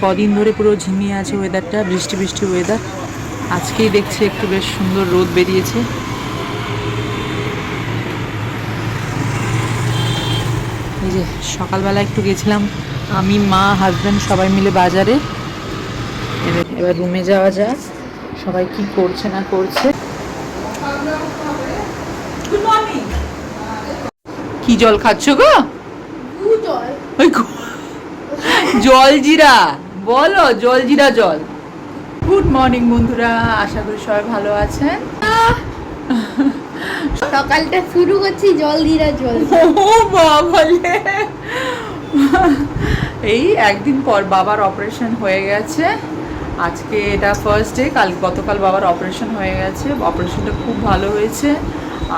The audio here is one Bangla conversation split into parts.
কদিন ধরে পুরো ঝিমিয়ে আছে ওয়েদারটা বৃষ্টি বৃষ্টি ওয়েদার আজকেই দেখছি একটু বেশ সুন্দর রোদ বেরিয়েছে। এই যে সকালবেলা একটু গেছিলাম আমি মা হাজব্যান্ড সবাই মিলে বাজারে। এবার এবার রুমে যাওয়া যাক সবাই কি করছে না করছে। কি জল খাচ্ছ গো? ওই গো- জল জিরা। বলো জল জিরা জল। গুড মর্নিং বন্ধুরা। আশা করি সবাই ভালো আছেন। সকালটা শুরু করছি জল দিরা জল। ও বাবালে এই একদিন পর বাবার অপারেশন হয়ে গেছে। আজকে এটা ফার্স্ট ডে কাল গতকাল বাবার অপারেশন হয়ে গেছে। অপারেশনটা খুব ভালো হয়েছে।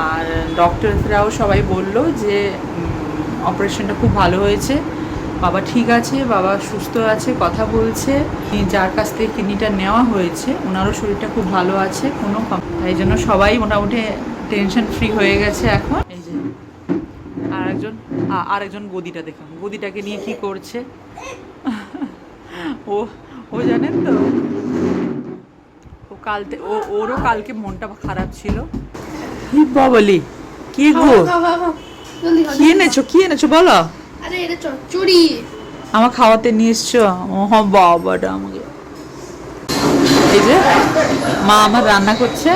আর ডক্টররাও সবাই বলল যে অপারেশনটা খুব ভালো হয়েছে। বাবা ঠিক আছে বাবা সুস্থ আছে কথা বলছে। যার কাছ থেকে কিডনিটা নেওয়া হয়েছে ওনারও শরীরটা খুব ভালো আছে কোনো তাই জন্য সবাই মোটামুটি টেনশন ফ্রি হয়ে গেছে এখন। এই যে আর একজন আ- আরেকজন গদিটা দেখুন। গদিটাকে নিয়ে কি করছে? ও ও জানেন তো? ও কালতে ও ওরও কালকে মনটা খারাপ ছিল। কি বলি কি গো? কি এনেছো কি এনেছো বলো। আরে, এটা চচ্চড়ি। আমার খাওয়াতে নিয়ে এসছো? হ বাবাটা আমাকে। এই যে, মা আমার রান্না করছে।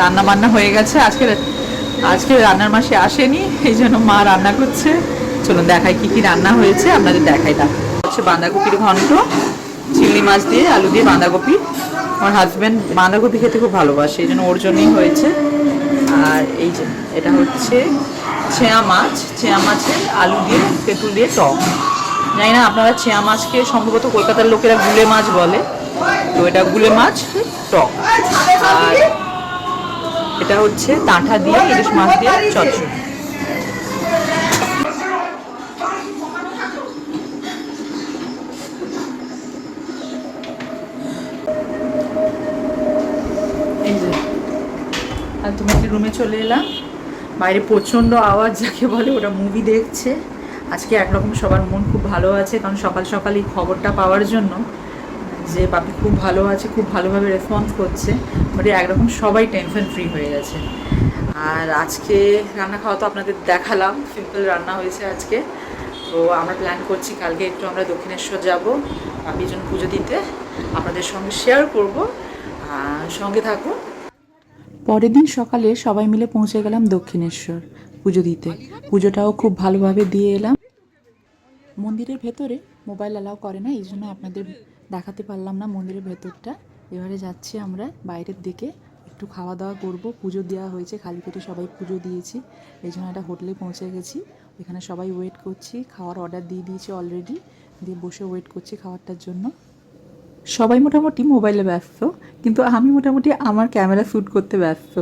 রান্না বান্না হয়ে গেছে। আজকে আজকে রান্নার মাসে আসেনি, এই জন্য মা রান্না করছে। চলুন দেখাই কি কি রান্না হয়েছে, আপনাদের দেখাই দেখ হচ্ছে বাঁধাকপির ঘন্ট, চিংড়ি মাছ দিয়ে আলু দিয়ে বাঁধাকপি। আমার হাজব্যান্ড বাঁধাকপি খেতে খুব ভালোবাসে, এই জন্য ওর জন্যই হয়েছে। আর এই যে, এটা হচ্ছে ছেঁয়া মাছ, ছেঁয়া মাছের আলু দিয়ে, তেঁতুল দিয়ে টক। জানি না আপনারা ছেঁয়া মাছকে সম্ভবত কলকাতার লোকেরা গুলে মাছ বলে। তো এটা গুলে মাছ, টক। আর এটা হচ্ছে তাঁঠা দিয়ে, ইলিশ মাছ দিয়ে চচ্চড়ি। এই আর তুমি রুমে চলে এলাম বাইরে প্রচণ্ড আওয়াজ যাকে বলে ওটা মুভি দেখছে। আজকে একরকম সবার মন খুব ভালো আছে, কারণ সকাল সকাল এই খবরটা পাওয়ার জন্য যে বাপি খুব ভালো আছে, খুব ভালোভাবে রেসপন্স করছে। ওটা একরকম সবাই টেনশন ফ্রি হয়ে গেছে। আর আজকে রান্না খাওয়া তো আপনাদের দেখালাম সিম্পল রান্না হয়েছে আজকে। তো আমরা প্ল্যান করছি কালকে একটু আমরা দক্ষিণেশ্বর যাব, বাপির জন্য পুজো দিতে। আপনাদের সঙ্গে শেয়ার করব। সঙ্গে থাকুন। পরের দিন সকালে সবাই মিলে পৌঁছে গেলাম দক্ষিণেশ্বর পুজো দিতে। পুজোটাও খুব ভালোভাবে দিয়ে এলাম। মন্দিরের ভেতরে মোবাইল অ্যালাউ করে না এই জন্য আপনাদের দেখাতে পারলাম না মন্দিরের ভেতরটা। এবারে যাচ্ছি আমরা বাইরের দিকে, একটু খাওয়া দাওয়া করব। পুজো দেওয়া হয়েছে, খালি পেটে সবাই পুজো দিয়েছি এই জন্য একটা হোটেলে পৌঁছে গেছি। এখানে সবাই ওয়েট করছি, খাওয়ার অর্ডার দিয়ে দিয়েছি অলরেডি দিয়ে বসে ওয়েট করছি খাওয়ারটার জন্য। সবাই মোটামুটি মোবাইলে ব্যস্ত। কিন্তু আমি মোটামুটি আমার ক্যামেরা শ্যুট করতে ব্যস্ত।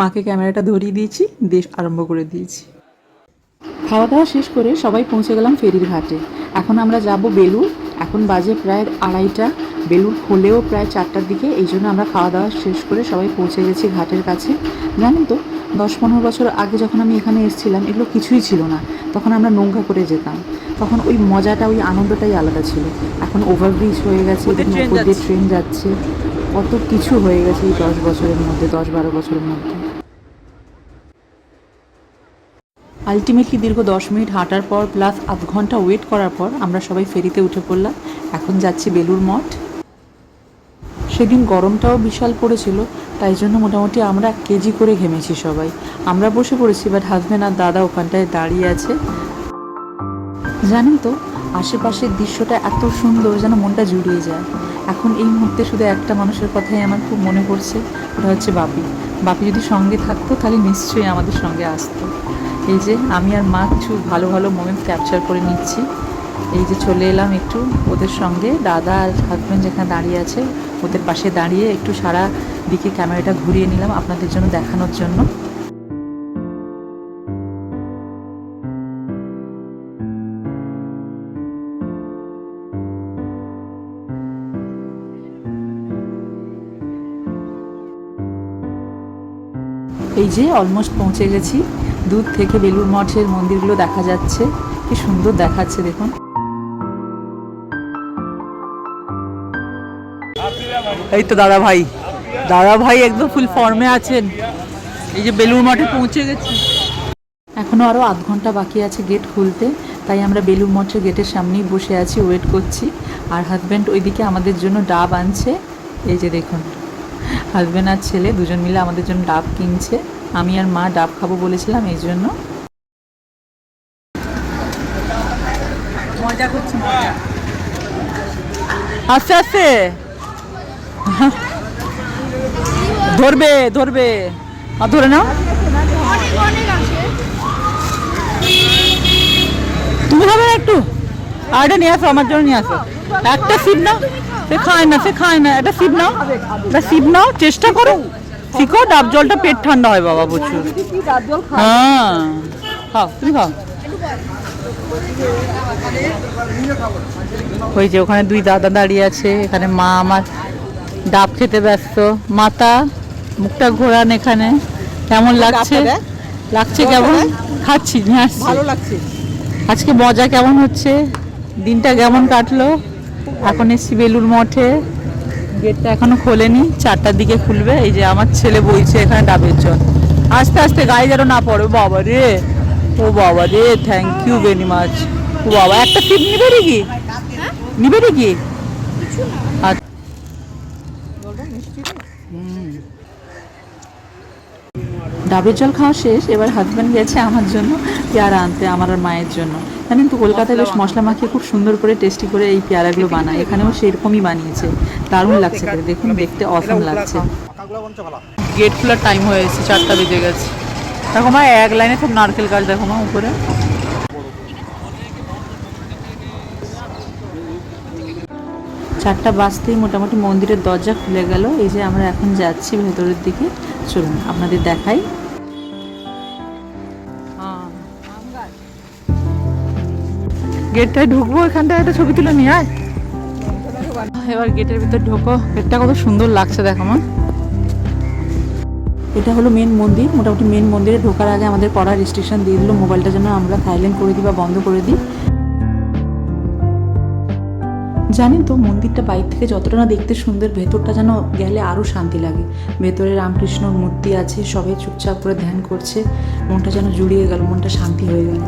মাকে ক্যামেরাটা ধরিয়ে দিয়েছি দেশ আরম্ভ করে দিয়েছি। খাওয়া দাওয়া শেষ করে সবাই পৌঁছে গেলাম ফেরির ঘাটে। এখন আমরা যাব বেলুর এখন বাজে প্রায় আড়াইটা। বেলুর খোলেও প্রায় চারটার দিকে। এই জন্য আমরা খাওয়া দাওয়া শেষ করে সবাই পৌঁছে গেছি ঘাটের কাছে। জানেন তো দশ পনেরো বছর আগে যখন আমি এখানে এসেছিলাম এগুলো কিছুই ছিল না। তখন আমরা নৌকা করে যেতাম। তখন ওই মজাটা ওই আনন্দটাই আলাদা ছিল। এখন ওভারব্রিজ হয়ে গেছে ট্রেন যাচ্ছে। কত কিছু হয়ে গেছে এই দশ বছরের মধ্যে, দশ বারো বছরের মধ্যে। আলটিমেটলি দীর্ঘ দশ মিনিট হাঁটার পর প্লাস আধ ঘণ্টা ওয়েট করার পর আমরা সবাই ফেরিতে উঠে পড়লাম। এখন যাচ্ছি বেলুর মঠ। সেদিন গরমটাও বিশাল পড়েছিল, তাই জন্য মোটামুটি আমরা কেজি করে ঘেমেছি সবাই। আমরা বসে পড়েছি বাট হাজব্যান্ড আর দাদা ওখানটায় দাঁড়িয়ে আছে। জানেন তো আশেপাশের দৃশ্যটা এত সুন্দর যেন মনটা জুড়িয়ে যায়। এখন এই মুহূর্তে শুধু একটা মানুষের কথাই আমার খুব মনে পড়ছে, ওটা হচ্ছে বাপি। বাপি যদি সঙ্গে থাকতো, তাহলে নিশ্চয়ই আমাদের সঙ্গে আসতো। এই যে আমি আর মা কিছু ভালো ভালো মোমেন্ট ক্যাপচার করে নিচ্ছি। এই যে চলে এলাম একটু ওদের সঙ্গে। দাদা আর হাজব্যান্ড যেখানে দাঁড়িয়ে আছে, ওদের পাশে দাঁড়িয়ে একটু সারা দিকে ক্যামেরাটা ঘুরিয়ে নিলাম আপনাদের জন্য দেখানোর জন্য। এই যে অলমোস্ট পৌঁছে গেছি। দূর থেকে বেলুর মঠের মন্দিরগুলো দেখা যাচ্ছে। কি সুন্দর দেখাচ্ছে, দেখুন। এই তো দাদা ভাই। দাদা ভাই একদম ফুল ফর্মে আছেন। এই যে বেলুর মঠে পৌঁছে গেছি। এখনও আরও আধ ঘণ্টা বাকি আছে গেট খুলতে। তাই আমরা বেলুর মঠের গেটের সামনেই বসে আছি ওয়েট করছি। আর হাজব্যান্ড ওইদিকে আমাদের জন্য ডাব আনছে। এই যে দেখুন। হাজব্যান্ড আর ছেলে দুজন মিলে আমাদের জন্য ডাব কিনছে। আমি আর মা ডাব খাব বলেছিলাম, এই জন্য। আস্তে আস্তে। ধরবে ধরবে। আর ধরে নাও। তুমি না একটু? আর এটা নিয়ে আসো, আমার জন্য নিয়ে আসো। একটা সিপ নাও। সে খায় না সে খায় না একটা সিপ নাও। একটা সিপ নাও চেষ্টা করো। শিখো ডাব জলটা পেট ঠান্ডা হয় বাবা প্রচুর। হ্যাঁ। খাও তুমি খাও। ওই যে ওখানে দুই দাদা দাঁড়িয়ে আছে এখানে মা আমার ডাব খেতে ব্যস্ত। মাতা মুখটা ঘোরান এখানে। কেমন লাগছে? লাগছে কেমন? খাচ্ছি ভালো লাগছে। আজকে মজা কেমন হচ্ছে? দিনটা কেমন কাটলো? এখন এসছি বেলুর মঠে। গেটটা এখনও খোলেনি, চারটার দিকে খুলবে। এই যে আমার ছেলে বইছে এখানে ডাবের জল। আস্তে আস্তে গায়ে যেন না পড়ে। বাবা রে, ও বাবা রে থ্যাংক ইউ ভেরি মাচ ও বাবা, একটা সিট নিবে রে কি নিবে রে কি আচ্ছা। ডাবের জল খাওয়া শেষ, এবার হাজব্যান্ড গেছে আমার জন্য, পেয়ারা আনতে, আমার আর মায়ের জন্য। জানেন তো কলকাতায় বেশ মশলা মাখিয়ে খুব সুন্দর করে টেস্টি করে এই পেয়ারাগুলো বানায়। এখানেও সেরকমই বানিয়েছে। দারুণ লাগছে দেখুন দেখতে অসম লাগছে। গেট খোলার টাইম হয়ে এসেছে চারটা বেজে গেছে। দেখো মা এক লাইনে সব নারকেল গাছ দেখো মা উপরে। চারটা বাজতেই মোটামুটি মন্দিরের দরজা খুলে গেল। এই যে আমরা এখন যাচ্ছি ভেতরের দিকে। চলুন আপনাদের দেখাই। গেটটায় ঢুকবো, এখানটায় একটা ছবি তুলে নিয়ে আয়। এবার গেটের ভিতর ঢোকো। গেটটা কত সুন্দর লাগছে, দেখো আমার এটা হলো মেন মন্দির। মোটামুটি মেন মন্দিরে ঢোকার আগে আমাদের কড়া রেস্ট্রিকশন দিয়ে দিল। মোবাইলটা যেন আমরা সাইলেন্ট করে দিই বা বন্ধ করে দিই। জানেন তো, মন্দিরটা বাইরে থেকে যতটা না দেখতে সুন্দর, ভেতরটা যেন গেলে আরও শান্তি লাগে। ভেতরে রামকৃষ্ণর মূর্তি আছে, সবাই চুপচাপ করে ধ্যান করছে। মনটা যেন জুড়িয়ে গেল, মনটা শান্তি হয়ে গেল।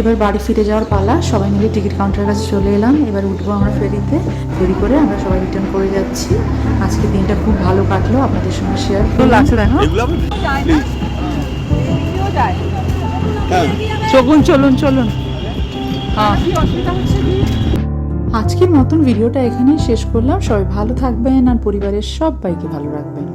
এবার বাড়ি ফিরে যাওয়ার পালা সবাই মিলে টিকিট কাউন্টারের কাছে চলে এলাম। এবার উঠবো আমরা ফেরিতে। ফেরি করে আমরা সবাই রিটার্ন করে যাচ্ছি। আজকে দিনটা খুব ভালো কাটলো আপনাদের সঙ্গে শেয়ার লাগছে দেখো চলুন চলুন চলুন। হ্যাঁ। আজকের মতন ভিডিওটা এখানেই শেষ করলাম। সবাই ভালো থাকবেন আর পরিবারের সবাইকে ভালো রাখবেন।